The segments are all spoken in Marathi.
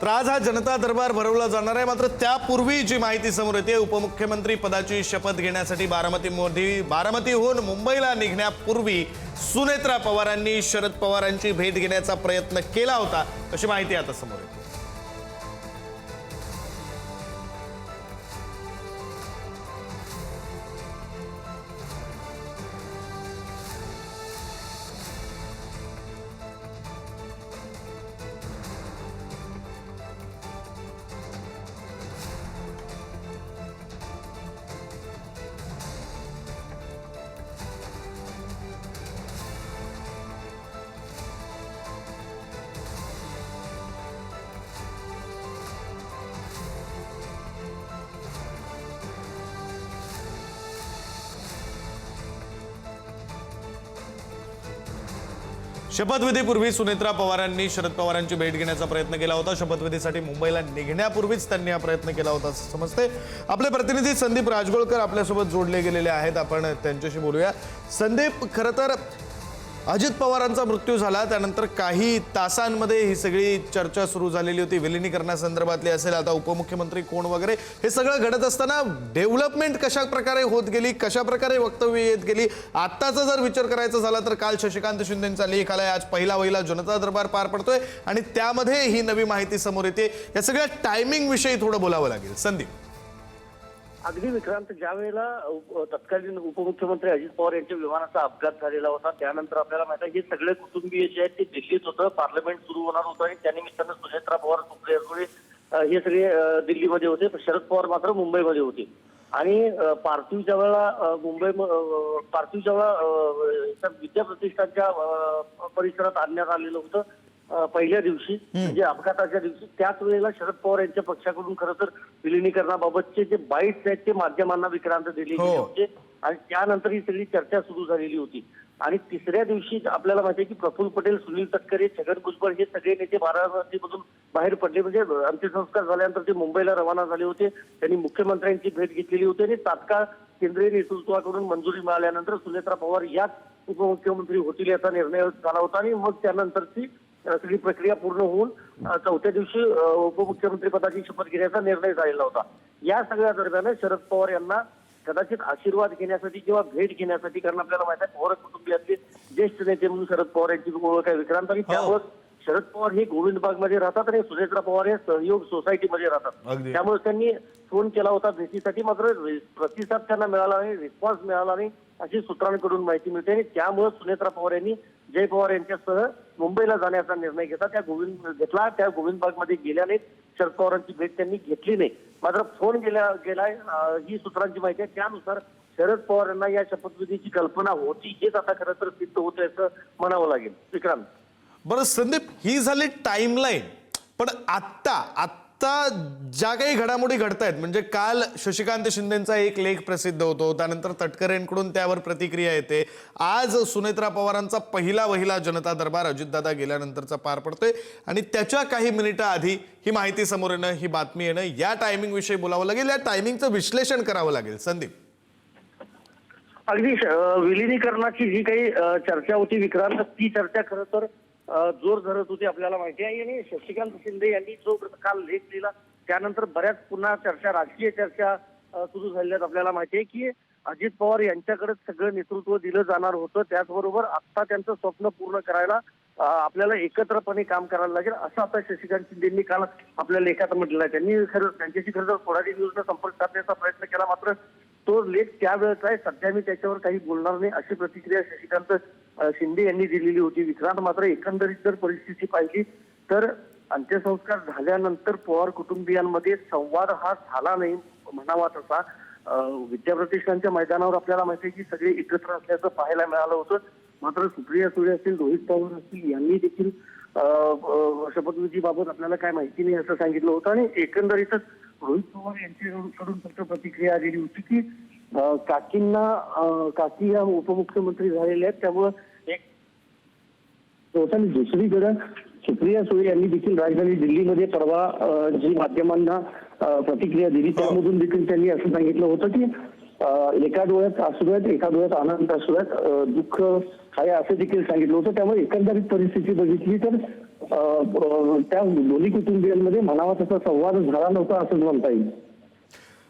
तर आज हा जनता दरबार भरवला जाणार आहे. मात्र त्यापूर्वी जी माहिती समोर येते उपमुख्यमंत्री पदाची शपथ घेण्यासाठी बारामतीमध्ये बारामतीहून मुंबईला निघण्यापूर्वी सुनेत्रा पवारांनी शरद पवारांची भेट घेण्याचा प्रयत्न केला होता. अशी माहिती आता समोर येते. शपथविधीपूर्वी सुनेत्रा पवारांनी शरद पवारांची भेट घेण्याचा प्रयत्न केला होता. शपथविधीसाठी मुंबईला निघण्यापूर्वीच त्यांनी हा प्रयत्न केला होता असं समजते. आपले प्रतिनिधी संदीप राजगोळकर आपल्यासोबत जोडले गेलेले आहेत. आपण त्यांच्याशी बोलूया. संदीप खरं तर अजित पवारांचा मृत्यू झाला. त्यानंतर काही तासांमध्ये ही सगळी चर्चा सुरू झालेली होती. विलिनीकरणासंदर्भातली असेल. आता उपमुख्यमंत्री कोण वगैरे? हे सगळं घडत असताना डेव्हलपमेंट कशा प्रकारे होत गेली? कशा प्रकारे वक्तव्य येत गेली? आत्ताचा जर विचार करायचा झाला तर काल शशिकांत शिंदेचा लेख आलाय. आज पहिला वहिला जनता दरबार पार पडतोय आणि त्यामध्ये ही नवी माहिती समोर येते. या सगळ्या टायमिंग विषयी थोडं बोलावं लागेल. संदीप. अगदी विक्रांत ज्या वेळेला तत्कालीन उपमुख्यमंत्री अजित पवार यांच्या विमानाचा अपघात झालेला होता त्यानंतर आपल्याला माहिती आहे हे सगळे कुटुंबीय जे आहेत ते दिल्लीत होतं. पार्लमेंट सुरू होणार होतं आणि त्यानिमित्तानं सुनेत्रा पवार सुप्रिया हे सगळे दिल्लीमध्ये होते. शरद पवार मात्र मुंबईमध्ये होते. आणि पार्थिवच्या पार्थिव वेळेला मुंबई पार्थिव वेळेला विद्या प्रतिष्ठानच्या परिसरात आणण्यात आलेलं होतं पहिल्या दिवशी म्हणजे अपघाताच्या दिवशी त्याच वेळेला शरद पवार यांच्या पक्षाकडून खरं तर विलिनीकरणाबाबतचे जे बाईट्स आहेत ते माध्यमांना विक्रांत दिले हो. गेले होते. आणि त्यानंतर ही सगळी चर्चा सुरू झालेली होती. आणि तिसऱ्या दिवशी आपल्याला माहिती आहे की प्रफुल्ल पटेल सुनील तटकरे छगन भुजबळ हे सगळे नेते बारामतीमधून बाहेर पडले. म्हणजे अंत्यसंस्कार झाल्यानंतर ते मुंबईला रवाना झाले होते. त्यांनी मुख्यमंत्र्यांची भेट घेतलेली होती आणि तात्काळ केंद्रीय नेतृत्वाकडून मंजुरी मिळाल्यानंतर सुनेत्रा पवार याच उपमुख्यमंत्री होतील याचा निर्णय झाला होता. आणि मग त्यानंतरची सगळी प्रक्रिया पूर्ण होऊन चौथ्या दिवशी उपमुख्यमंत्री पदाची शपथ घेण्याचा निर्णय झालेला होता या सगळ्या दरम्यान शरद पवार यांना कदाचित आशीर्वाद घेण्यासाठी किंवा भेट घेण्यासाठी कारण आपल्याला माहिती आहे पवार कुटुंबियातले ज्येष्ठ नेते म्हणून शरद पवार यांची ओळख आहे विक्रांत आणि हो. त्यामुळे शरद पवार हे गोविंदबागमध्ये राहतात आणि सुनेत्रा पवार हे सहयोग सोसायटीमध्ये राहतात. त्यामुळे त्यांनी फोन केला होता भेटीसाठी मात्र प्रतिसाद त्यांना मिळाला नाही रिस्पॉन्स मिळाला नाही अशी सूत्रांकडून माहिती मिळते आणि त्यामुळे सुनेत्रा पवार यांनी जय पवार यांच्यासह मुंबईला जाण्याचा निर्णय घेतला. त्या गोविंद घेतला. त्या गोविंदबागमध्ये गेल्या नाहीत. शरद पवारांची भेट त्यांनी घेतली नाही. मात्र फोन गेला गेलाय. ही सूत्रांची माहिती आहे. त्यानुसार शरद पवार यांना या शपथविधीची कल्पना होती. हेच आता खरं तर सिद्ध होतं असं म्हणावं लागेल. विक्रांत. बरं संदीप ही झाली टाइमलाईन पण आत्ता आत्ता ज्या काही घडामोडी घडतायत म्हणजे काल शशिकांत शिंदेचा एक लेख प्रसिद्ध होतो त्यानंतर तटकरेंकडून त्यावर प्रतिक्रिया येते. आज सुनेत्रा पवारांचा पहिला वहिला जनता दरबार अजितदादा गेल्यानंतरचा पार पडतोय. आणि त्याच्या काही मिनिटं आधी ही माहिती समोर येणं ही बातमी येणं या टायमिंग विषयी बोलावं लागेल. या टायमिंगचं विश्लेषण करावं लागेल. संदीप. अगदी विलिनीकरणाची जी काही चर्चा होती विक्रांत ती चर्चा खरं तर जोर धरत होती आपल्याला माहिती आहे. आणि शशिकांत शिंदे यांनी जो काल लेख लिहिला त्यानंतर बऱ्याच पुन्हा चर्चा राजकीय चर्चा सुरू झालेल्या आपल्याला माहिती आहे की अजित पवार यांच्याकडे सगळं नेतृत्व दिलं जाणार होतं. त्याचबरोबर आता त्यांचं स्वप्न पूर्ण करायला आपल्याला एकत्रपणे काम करायला लागेल असं आता शशिकांत शिंदेंनी काल आपल्या लेखात म्हटलेलं आहे. त्यांनी खरं त्यांच्याशी खरं तर थोडा दिवस संपर्क साधण्याचा प्रयत्न केला मात्र तो लेख त्यावेळेचा आहे. सध्या मी त्याच्यावर काही बोलणार नाही अशी प्रतिक्रिया शशिकांत शिंदे यांनी दिलेली होती. विक्रांत मात्र एकंदरीत जर परिस्थिती पाहिली तर अंत्यसंस्कार झाल्यानंतर पवार कुटुंबियांमध्ये संवाद हा झाला नाही म्हणावा तसा. अ, विद्याप्रतिष्ठानच्या मैदानावर आपल्याला माहिती आहे की सगळे एकत्र असल्याचं पाहायला मिळालं होतं. मात्र सुप्रिया सुळे असतील रोहित पवार असतील यांनी देखील शपथविधीबाबत आपल्याला काय माहिती नाही असं सांगितलं होतं. आणि एकंदरीतच रोहित पवार यांच्याकडून फक्त प्रतिक्रिया आलेली होती की काकींना काकी या उपमुख्यमंत्री झालेल्या आहेत. त्यामुळं एक आणि दुसरीकडे सुप्रिया सुळे यांनी देखील राजधानी दिल्लीमध्ये परवा जी माध्यमांना प्रतिक्रिया दिली त्यामधून देखील त्यांनी असं सांगितलं होतं की एका डोळ्यात असू आहेत एका डोळ्यात आनंद असू आहेत दुःख आहे असं देखील सांगितलं होतं. त्यामुळे एकंदरीत परिस्थिती बघितली तर त्या दोन्ही कुटुंबियांमध्ये म्हणावा तसा संवाद झाला नव्हता असंच म्हणता येईल.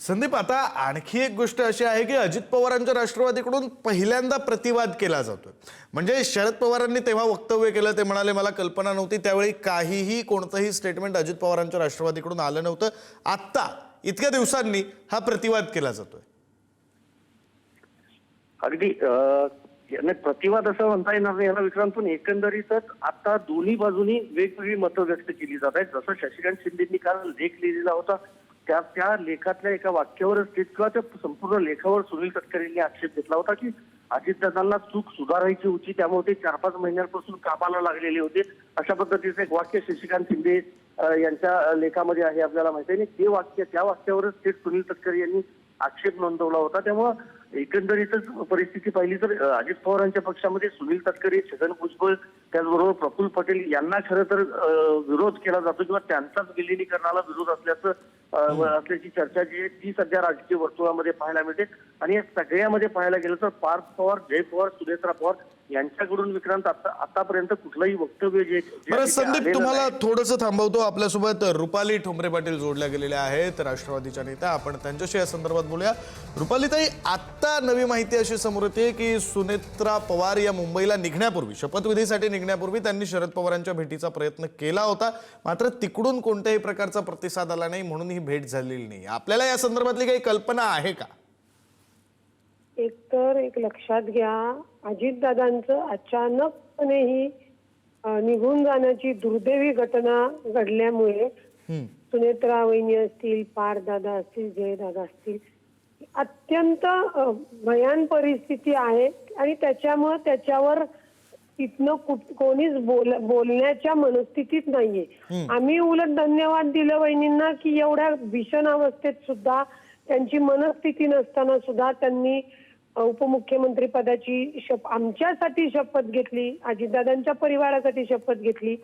संदीप आता आणखी एक गोष्ट अशी आहे की अजित पवारांच्या राष्ट्रवादीकडून पहिल्यांदा प्रतिवाद केला जातोय. म्हणजे शरद पवारांनी तेव्हा वक्तव्य केलं ते म्हणाले मला कल्पना नव्हती. त्यावेळी काहीही कोणतंही स्टेटमेंट अजित पवारांच्या राष्ट्रवादीकडून आलं नव्हतं. आत्ता इतक्या दिवसांनी हा प्रतिवाद केला जातोय. अगदी अं, प्रतिवाद असं म्हणता येणार नाही. याला विक्रांत पण एकंदरीतच आता दोन्ही बाजूनी वेगवेगळी मतं व्यक्त केली जात आहेत. जसं शशिकांत शिंदेंनी काल लेख लिहिलेला होता त्या त्या लेखातल्या एका वाक्यावरच ते- किंवा त्या संपूर्ण लेखावर सुनील तटकरेंनी आक्षेप घेतला होता की अजितदादांना चूक सुधारायची होती त्यामुळे ते चार पाच महिन्यांपासून कामाला लागलेले होते. अशा पद्धतीचं एक वाक्य शशिकांत शिंदे यांच्या लेखामध्ये आहे आपल्याला माहिती आहे. आणि ते वाक्य त्या वाक्यावरच थेट सुनील तटकरे यांनी आक्षेप नोंदवला होता. त्यामुळं एकंदरीतच परिस्थिती पाहिली तर अजित पवारांच्या पक्षामध्ये सुनील तटकरे छगन भुजबळ त्याचबरोबर प्रफुल्ल पटेल यांना खरं तर विरोध केला जातो किंवा त्यांचाच विलिनीकरणाला विरोध असल्याचं असल्याची चर्चा जी आहे ती सध्या राजकीय वर्तुळामध्ये पाहायला मिळते. आणि या सगळ्यामध्ये पाहायला गेलं तर पार्थ पवार जय पवार सुनेत्रा पवार यांच्याकडून विक्रांत आता आतापर्यंत कुठलंही वक्तव्य जे बरं संदीप तुम्हाला. थोडंसं थांबवतो. आपल्यासोबत रुपाली ठोंबरे पाटील जोडल्या गेलेल्या आहेत राष्ट्रवादीच्या नेत्या आपण त्यांच्याशी या संदर्भात बोलूया. रुपालीताई आत्ता नवी माहिती अशी समोर येते की सुनेत्रा पवार या मुंबईला निघण्यापूर्वी शपथविधीसाठी निघण्यापूर्वी त्यांनी शरद पवारांच्या भेटीचा प्रयत्न केला होता. मात्र तिकडून कोणत्याही प्रकारचा प्रतिसाद आला नाही म्हणून ही भेट झालेली नाही आपल्याला या संदर्भातली काही कल्पना आहे का एक तर एक लक्षात घ्या अजितदादांचं अचानकपणे ही निघून जाण्याची दुर्दैवी घटना घडल्यामुळे. सुनेत्रा वहिनी असतील पार दादा असतील जयदादा असतील अत्यंत भयान परिस्थिती आहे आणि त्याच्यामुळं त्याच्यावर तिथनं कोणीच बोल बोलण्याच्या मनस्थितीत नाहीये. आम्ही उलट धन्यवाद दिलं वहिनींना की एवढ्या भीषण अवस्थेत सुद्धा त्यांची मनस्थिती नसताना सुद्धा त्यांनी उपमुख्यमंत्री पदाची शप आमच्यासाठी शपथ घेतली अजितदादांच्या परिवारासाठी शपथ घेतली.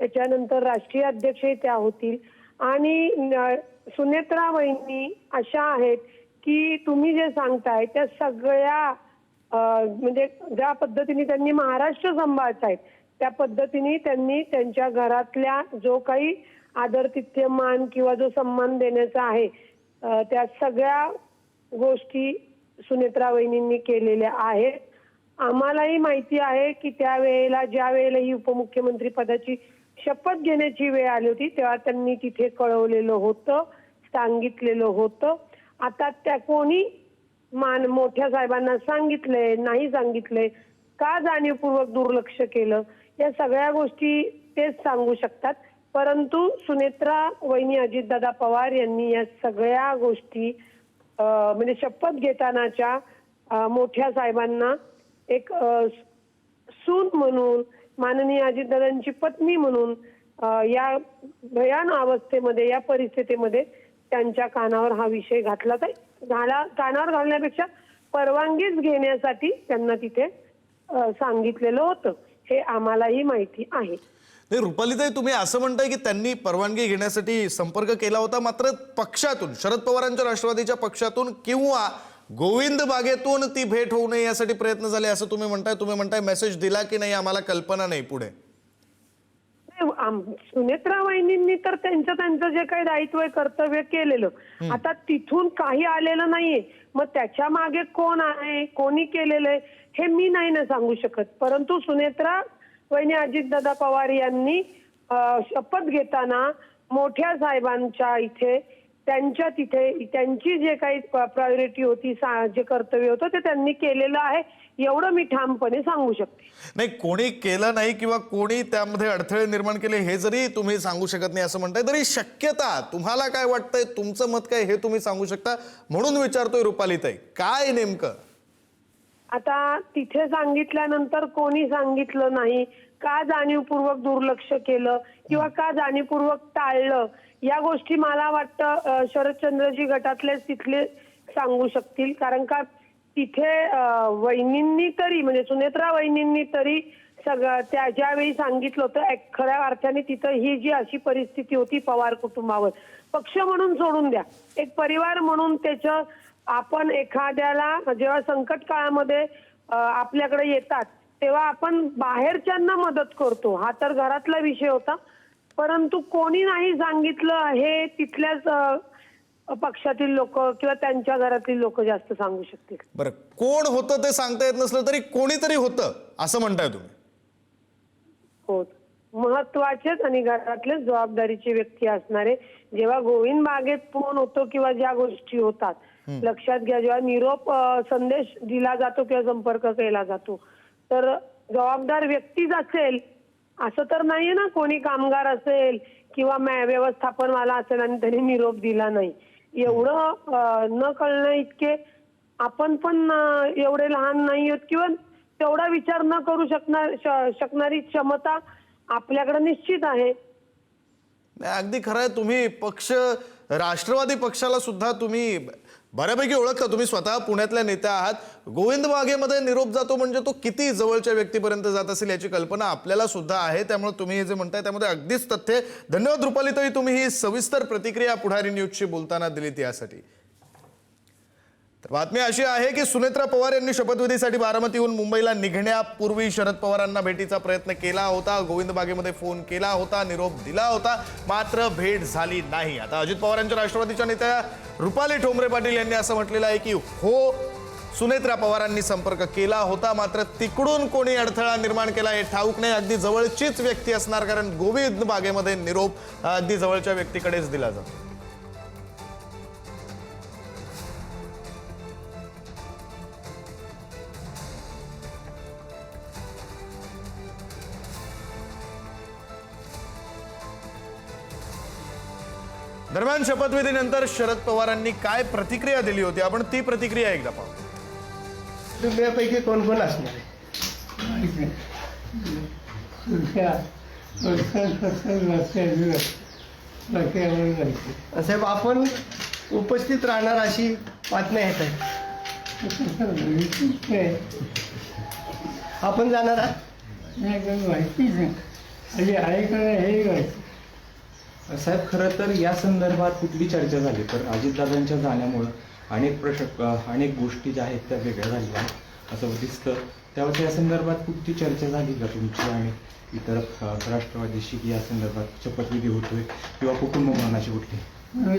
त्याच्यानंतर राष्ट्रीय अध्यक्षही त्या होतील. आणि सुनेत्रा वहिनी अशा आहेत की तुम्ही जे सांगताय त्या सगळ्या म्हणजे ज्या पद्धतीने त्यांनी महाराष्ट्र सांभाळतायत त्या पद्धतीने त्यांनी त्यांच्या घरातल्या जो काही आदरतिथ्य मान किंवा जो सन्मान देण्याचा आहे त्या सगळ्या गोष्टी सुनेत्रा वहिनींनी केलेल्या आहेत. आम्हालाही माहिती आहे की त्या वेळेला ज्या वेळेला ही उपमुख्यमंत्री पदाची शपथ घेण्याची वेळ आली होती तेव्हा त्यांनी तिथे कळवलेलं होतं सांगितलेलं होतं. आता त्या कोणी मान मोठ्या साहेबांना सांगितलंय नाही सांगितलंय का जाणीवपूर्वक दुर्लक्ष केलं? या सगळ्या गोष्टी तेच सांगू शकतात. परंतु सुनेत्रा वहिनी अजितदादा पवार यांनी या सगळ्या गोष्टी अं, म्हणजे शपथ घेतानाच्या मोठ्या साहेबांना एक सून म्हणून माननीय अजितदादांची पत्नी म्हणून या भयान अवस्थेमध्ये या परिस्थितीमध्ये त्यांच्या कानावर हा विषय घातला. तर घाला कानावर घालण्यापेक्षा परवानगीच घेण्यासाठी त्यांना तिथे सांगितलेलं होतं. हे आम्हालाही माहिती आहे. नाही रुपालीताई तुम्ही असं म्हणताय की त्यांनी परवानगी घेण्यासाठी संपर्क केला होता मात्र पक्षातून शरद पवारांच्या राष्ट्रवादीच्या पक्षातून किंवा गोविंद बागेतून ती भेट होऊ नये यासाठी प्रयत्न झाले असं तुम्ही म्हणताय. तुम्ही म्हणताय मेसेज दिला की नाही आम्हाला कल्पना नाही पुढे. सुनेत्रा वहिनींनी तर त्यांचं त्यांचं जे काही दायित्व आहे कर्तव्य केलेलं. आता तिथून काही आलेलं नाहीये. मग त्याच्यामागे कोण आहे? कोणी केलेलं आहे? हे मी नाही ना सांगू शकत. परंतु सुनेत्रा वहिनी अजितदादा पवार यांनी शपथ घेताना मोठ्या साहेबांच्या इथे त्यांच्या तिथे त्यांची जे काही प्रायोरिटी होती जे कर्तव्य होतं ते त्यांनी केलेलं आहे. एवढं मी ठामपणे सांगू शकते. नाही कोणी केलं नाही किंवा कोणी त्यामध्ये अडथळे निर्माण केले हे जरी तुम्ही सांगू शकत नाही असं म्हणताय तरी शक्यता तुम्हाला काय वाटतंय तुमचं मत काय हे तुम्ही सांगू शकता म्हणून विचारतोय रुपालीताई काय नेमकं? आता तिथे सांगितल्यानंतर कोणी सांगितलं नाही का जाणीवपूर्वक दुर्लक्ष केलं किंवा का जाणीवपूर्वक टाळलं या गोष्टी मला वाटतं शरदचंद्रजी गटातलेच तिथले सांगू शकतील. कारण का तिथे वहिनींनी तरी म्हणजे सुनेत्रा वहिनींनी तरी सगळं त्या ज्यावेळी सांगितलं होतं खऱ्या अर्थाने तिथं ही जी अशी परिस्थिती होती पवार कुटुंबावर पक्ष म्हणून सोडून द्या. एक परिवार म्हणून त्याचं आपण एखाद्याला जेव्हा संकट काळामध्ये आपल्याकडे येतात तेव्हा आपण बाहेरच्यांना मदत करतो. हा तर घरातला विषय होता. परंतु कोणी नाही सांगितलं हे तिथल्याच पक्षातील लोक किंवा त्यांच्या घरातील लोक जास्त सांगू शकतील. बरं कोण होतं ते सांगता येत नसलं तरी कोणीतरी होतं असं म्हणताय तुम्ही. हो महत्वाचेच आणि घरातलेच जबाबदारीची व्यक्ती असणारे जेव्हा गोविंद बागेत फोन होतो किंवा ज्या गोष्टी होतात लक्षात घ्या जेव्हा निरोप संदेश दिला जातो किंवा संपर्क केला जातो तर जबाबदार व्यक्तीच असेल असं तर नाहीये ना कोणी कामगार असेल किंवा व्यवस्थापनवाला असेल आणि त्यांनी निरोप दिला नाही. एवढं न कळणं इतके आपण पण एवढे लहान नाही आहोत किंवा तेवढा विचार न करू शकणार शकणारी क्षमता आपल्याकडे निश्चित आहे. अगदी खरं आहे. तुम्ही पक्ष राष्ट्रवादी पक्षाला सुद्धा तुम्ही बऱ्यापैकी ओळखता तुम्ही स्वतः पुण्यातल्या नेत्या आहात. गोविंद वाघेमध्ये निरोप जातो म्हणजे तो किती जवळच्या व्यक्तीपर्यंत जात असेल याची कल्पना आपल्याला सुद्धा आहे. त्यामुळे तुम्ही हे जे म्हणताय त्यामध्ये अगदीच तथ्य. आहे. धन्यवाद रुपालीताई तुम्ही ही सविस्तर प्रतिक्रिया पुढारी न्यूजशी बोलताना दिलीत यासाठी. तर बातमी अशी आहे की सुनेत्रा पवार यांनी शपथविधीसाठी बारामतीहून मुंबईला निघण्यापूर्वी शरद पवारांना भेटीचा प्रयत्न केला होता. गोविंद बागेमध्ये फोन केला होता निरोप दिला होता. मात्र भेट झाली नाही. आता अजित पवारांच्या राष्ट्रवादीच्या नेत्या रुपाली ठोंबरे पाटील यांनी असं म्हटलेलं आहे की हो सुनेत्रा पवारांनी संपर्क केला होता मात्र तिकडून कोणी अडथळा निर्माण केला हे ठाऊक नाही. अगदी जवळचीच व्यक्ती असणार कारण गोविंद बागेमध्ये निरोप अगदी जवळच्या व्यक्तीकडेच दिला जातो. दरम्यान शपथविधीनंतर शरद पवारांनी काय प्रतिक्रिया दिली होती? आपण ती प्रतिक्रिया एकदा पाहू. दुसऱ्यापैकी कोण कोण असणार साहेब आपण उपस्थित राहणार अशी बातम्या येत आहे आपण जाणार आहात? माहितीच नाही. हे साहेब खरं तर या संदर्भात कुठली चर्चा झाली? तर अजितदादांच्या जाण्यामुळं अनेक प्रश्न अनेक गोष्टी ज्या आहेत त्या वेगळ्या झालेल्या आहेत असं दिसतं. त्यावर या संदर्भात कुठली चर्चा झाली का तुमची? आणि इतर राष्ट्रवादीशी की या संदर्भात शपथविधी होतोय किंवा कुटुंब मनाची कुठली नाही.